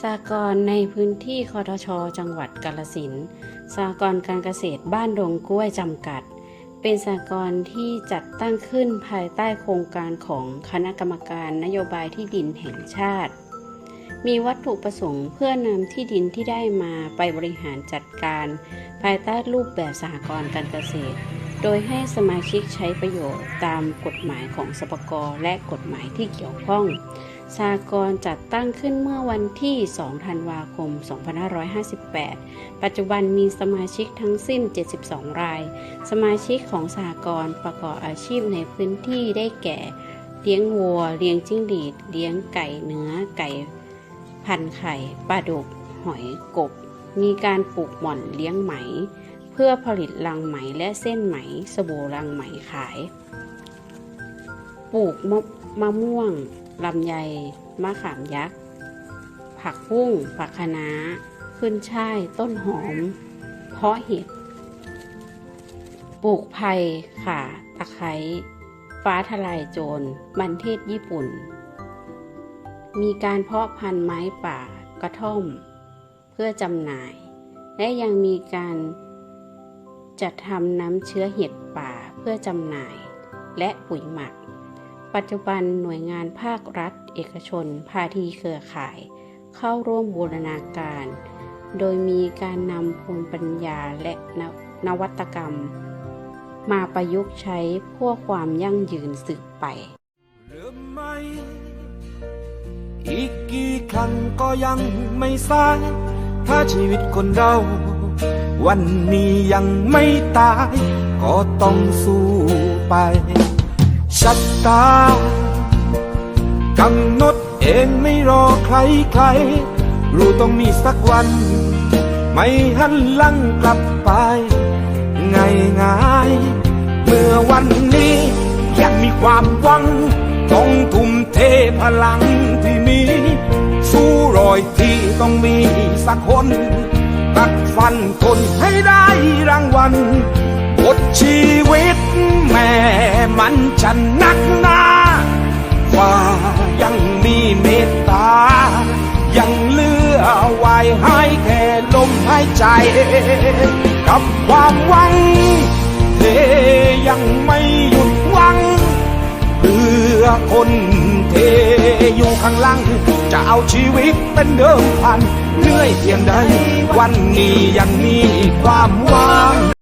สากรในพื้นที่คอทช จังหวัดกาลสินสากรการเกษตรบ้านดงกล้วยจำกัด เป็นสากรที่จัดตั้งขึ้นภายใต้โครงการของคณะกรรมการนโยบายที่ดินแห่งชาติ มีวัตถุประสงค์เพื่อนำที่ดินที่ได้มาไปบริหารจัดการ ภายใต้รูปแบบสหกรณ์การเกษตร โดยให้สมาชิกใช้ประโยชน์ตามกฎหมายของสปกและกฎหมายที่เกี่ยวข้อง สากรจัดตั้งขึ้นเมื่อวันที่ 2 ธันวาคม 2558 ปัจจุบันมีสมาชิกทั้งสิ้น 72 ราย สมาชิกของสากรประกอบอาชีพในพื้นที่ได้แก่ เลี้ยงวัว เลี้ยงจิ้งหรีด เลี้ยงไก่เนื้อ ไก่ พันไข่ ปลาดุก หอย กบ มีการปลูกหม่อนเลี้ยงไหม เพื่อผลิตลังไหมและเส้นไหม สบู่ลังไหมขาย ปลูกมะม่วง ลำไยมะขามยักษ์ ผักบุ้ง ผักคะน้า ขึ้นช่าย ต้นหอม เพาะเห็ด ปลูกไผ่ข่า ตะไคร้ ฟ้าทลายโจร มันเทศญี่ปุ่น มีการเพาะพันธุ์ไม้ป่ากระท่อม เพื่อจำหน่าย และยังมีการจัดทำน้ำเชื้อเห็ดป่าเพื่อจำหน่าย และปุ๋ยหมัก ปัจจุบันหน่วยงานภาครัฐ เอกชน ภาทีเครือข่าย เข้าร่วมบูรณาการ โดยมีการนำภูมิปัญญาและนนวัตกรรม มาประยุกต์ใช้เพื่อความยั่งยืนสืบไปเริ่มใหมอีกกี่ครั้งก็ยังไม่สายถ้าชีวิตคนเรา วันนี้ยังไม่ตาย ก็ต้องสู้ไป ชัดตากำหนดเองไม่รอใครใคร รู้ต้องมีสักวัน ไม่หันหลังกลับไปง่ายง่ายเมื่อวันนี้ยังมีความหวัง ต้องทุ่มเทพลังที่มี สู้รอยที่ต้องมีสักคนตัดฟันทนให้ได้รางวัลบทชีวิตแม่ มันนักหนาว่ายังมีเมตตา ยังเลือไว้ให้แค่ลมหายใจ กับความหวังเธยังไม่หยุดหวังเพื่อคนเทอยู่ข้างหลัง จะเอาชีวิตเป็นเดิมพันเหนื่อยเพียงใดวันนี้ยังมีความหวัง